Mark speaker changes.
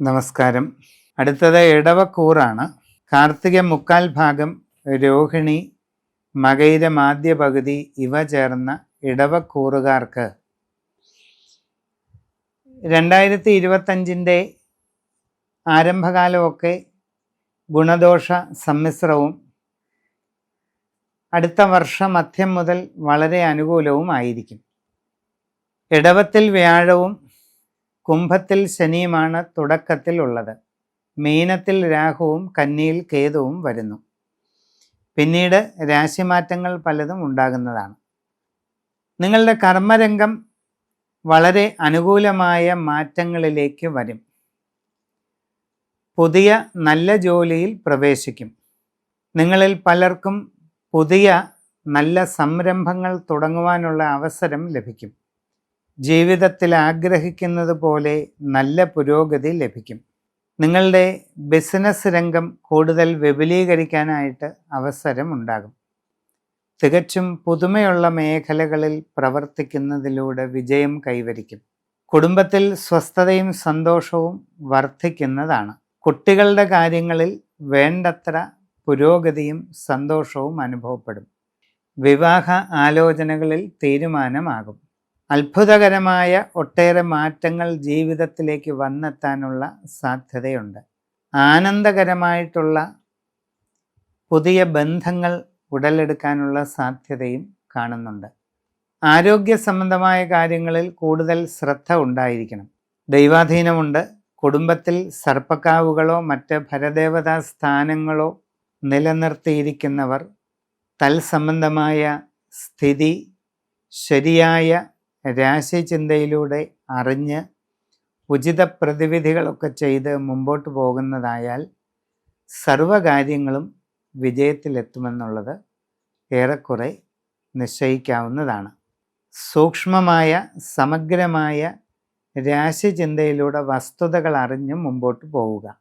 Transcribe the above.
Speaker 1: നമസ്കാരം. അടുത്തത് ഇടവക്കൂറാണ് കാർത്തിക മുക്കാൽ ഭാഗം രോഹിണി മകയിരം ആദ്യ പകുതി ഇവ ചേർന്ന ഇടവക്കൂറുകാർക്ക് രണ്ടായിരത്തി ഇരുപത്തഞ്ചിന്റെ ആരംഭകാലമൊക്കെ ഗുണദോഷ സമ്മിശ്രവും അടുത്ത വർഷമധ്യം മുതൽ വളരെ അനുകൂലവുമായിരിക്കും ഇടവത്തിൽ വ്യാഴവും കുംഭത്തിൽ ശനിയുമാണ് തുടക്കത്തിൽ ഉള്ളത്. മീനത്തിൽ രാഹുവും കന്നിയിൽ കേതുവും വരുന്നു. പിന്നീട് രാശിമാറ്റങ്ങൾ പലതും ഉണ്ടാകുന്നതാണ്. നിങ്ങളുടെ കർമ്മരംഗം വളരെ അനുകൂലമായ മാറ്റങ്ങളിലേക്ക് വരും. പുതിയ നല്ല ജോലിയിൽ പ്രവേശിക്കും. നിങ്ങളിൽ പലർക്കും പുതിയ നല്ല സംരംഭങ്ങൾ തുടങ്ങുവാനുള്ള അവസരം ലഭിക്കും. ജീവിതത്തിൽ ആഗ്രഹിക്കുന്നത് പോലെ നല്ല പുരോഗതി ലഭിക്കും. നിങ്ങളുടെ ബിസിനസ് രംഗം കൂടുതൽ വിപുലീകരിക്കാനായിട്ട് അവസരം ഉണ്ടാകും. തികച്ചും പുതുമയുള്ള മേഖലകളിൽ പ്രവർത്തിക്കുന്നതിലൂടെ വിജയം കൈവരിക്കും. കുടുംബത്തിൽ സ്വസ്ഥതയും സന്തോഷവും വർദ്ധിക്കുന്നതാണ്. കുട്ടികളുടെ കാര്യങ്ങളിൽ വേണ്ടത്ര പുരോഗതിയും സന്തോഷവും അനുഭവപ്പെടും. വിവാഹ ആലോചനകളിൽ തീരുമാനമാകും. അത്ഭുതകരമായ ഒട്ടേറെ മാറ്റങ്ങൾ ജീവിതത്തിലേക്ക് വന്നെത്താനുള്ള സാധ്യതയുണ്ട്. ആനന്ദകരമായിട്ടുള്ള പുതിയ ബന്ധങ്ങൾ ഉടലെടുക്കാനുള്ള സാധ്യതയും കാണുന്നുണ്ട്. ആരോഗ്യ സംബന്ധമായ കാര്യങ്ങളിൽ കൂടുതൽ ശ്രദ്ധ ഉണ്ടായിരിക്കണം. ദൈവാധീനമുണ്ട്. കുടുംബത്തിൽ സർപ്പക്കാവുകളോ മറ്റ് ഭരദേവതാ സ്ഥാനങ്ങളോ നിലനിർത്തിയിരിക്കുന്നവർ തൽസംബന്ധമായ സ്ഥിതി ശരിയായ രാശിചിന്തയിലൂടെ അറിഞ്ഞ് ഉചിത പ്രതിവിധികളൊക്കെ ചെയ്ത് മുമ്പോട്ട് പോകുന്നതായാൽ സർവകാര്യങ്ങളും വിജയത്തിലെത്തുമെന്നുള്ളത് ഏറെക്കുറെ നിശ്ചയിക്കാവുന്നതാണ്. സൂക്ഷ്മമായ സമഗ്രമായ രാശിചിന്തയിലൂടെ വസ്തുതകൾ അറിഞ്ഞ് മുമ്പോട്ട് പോവുക.